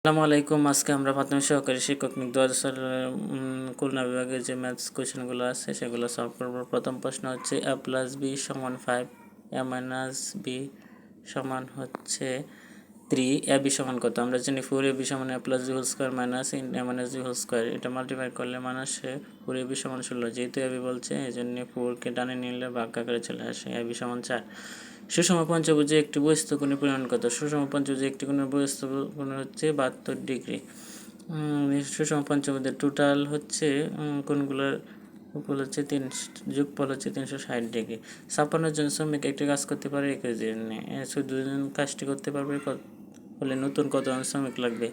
আসসালামু আলাইকুম। আজকে আমরা প্রাথমিক সহকারী শিক্ষক নিক দু হাজার খুলনা বিভাগের যে ম্যাথস কোয়েশনগুলো আছে, সেগুলো সলভ করব। প্রথম প্রশ্ন হচ্ছে এ প্লাস বি সমান ফাইভ এ মাইনাস বি সমান হচ্ছে থ্রি এ বি সমান কত? আমরা জানি ফোর এ বি সমান A plus B whole square minus in A minus B whole square এটা মাল্টিপ্লাই করলে মানুষে ফোর এ বি সমান ষোলো। যেহেতু এ বি বলছে এই জন্য ফোরকে ডানে নিলে ভাগ আকারে চলে আসে এ বি সমান চার। সুষম পঞ্চভুজে একটি বস্তু কোণের পরিমাণ কত? সুষম পঞ্চভুজে একটি কোণের বস্তু কোণ হচ্ছে বাহাত্তর ডিগ্রি। সুষম পঞ্চভুজের টোটাল হচ্ছে কোণগুলোর উপর হচ্ছে তিন, যুগফল হচ্ছে তিনশো ষাট ডিগ্রি। ছাপ্পান্ন জন শ্রমিক একটি কাজ করতে পারে একুশ দিনে চোদ্দ জন কাজটি করতে পারবে হলে নতুন কতজন শ্রমিক লাগবে?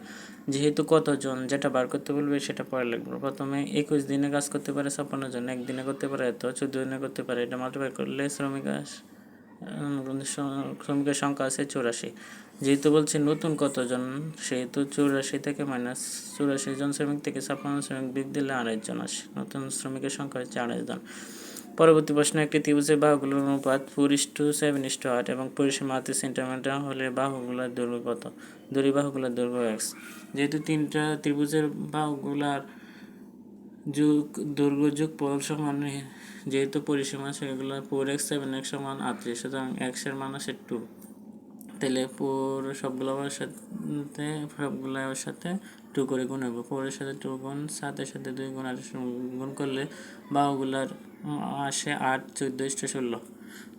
যেহেতু কতজন, যেটা বার করতে বলবে সেটা পরে লাগবে প্রথমে একুশ দিনে কাজ করতে পারে, ছাপ্পান্ন জন একদিনে করতে পারে, এত চোদ্দ দিনে করতে পারে, এটা মাল্টিপ্লাই করলে শ্রমিক আস- শ্রমিকের সংখ্যা আছে চৌরাশি। যেহেতু বলছে নতুন কতজন, সেহেতু চৌরাশি থেকে মাইনাস চৌরাশি জন শ্রমিক থেকে ছাপ্পান্ন শ্রমিক বিগ দিলে আড়াইশ জন আসে। নতুন শ্রমিকের সংখ্যা হচ্ছে আড়াইশ জন। পরবর্তী প্রশ্ন, একটি ত্রিভুজের বাহুগুলোর অনুপাত four is to seven is to আট এবং পরিসীমা আশি সেন্টিমিটার হলে বাহুগুলোর দৈর্ঘ্য কত? দড়ি বাহুগুলোর দৈর্ঘ্য এক্স যেহেতু তিনটা ত্রিভুজের বাহুগুলার যুগ দৈর্ঘ্য যুগ পল সমান যেহেতু পরিসীমা সেগুলো ফোর এক্স সেভেন এক্স সমান আটত্রিশ, সুতরাং এক্সের মান আছে টু তাহলে ফোর সবগুলো সাথে সবগুলো সাথে টু করে গুণ হবে ফোরের সাথে টু গুণ সাতের সাথে দুই গুণ, আট গুণ করলে বাহুগুলার আসে আট, চোদ্দ ইষ্ট ষোলো।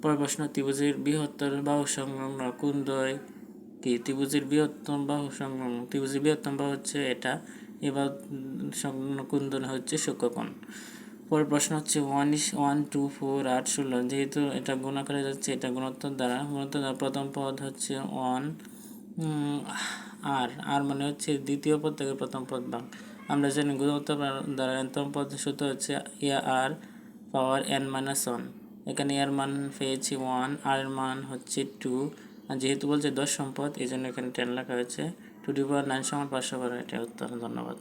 পরের প্রশ্ন, ত্রিভুজের বৃহত্তর বাহু সংলগ্ন কোন দ্বয় কি, ত্রিভুজের বৃহত্তম বাহু সংলগ্ন? ত্রিভুজের বৃহত্তম বাহু হচ্ছে এটা। এবার দ্বয় হচ্ছে শুক্রকোণ পরের প্রশ্ন হচ্ছে one is one two four আট ষোলো। যেহেতু এটা গুণ করে যাচ্ছে, এটা গুণোত্তর দ্বারা গুণোত্তর দ্বারা প্রথম পদ হচ্ছে ওয়ান আর আর মানে হচ্ছে দ্বিতীয় পদ থেকে প্রথম পদ ভাগ আমরা জানি গুণোত্তর দ্বারা এনতম পদ সূত্র হচ্ছে A R, power N minus one এখানে এর মান পেয়েছি ওয়ান আর মান হচ্ছে টু আর যেহেতু বলছে দশ সম্পদ এই জন্য এখানে টেন লেখা হয়েছে। টু ডি পাওয়ার নাইন সমান পাঁচশো বারো এটা উত্তর ধন্যবাদ।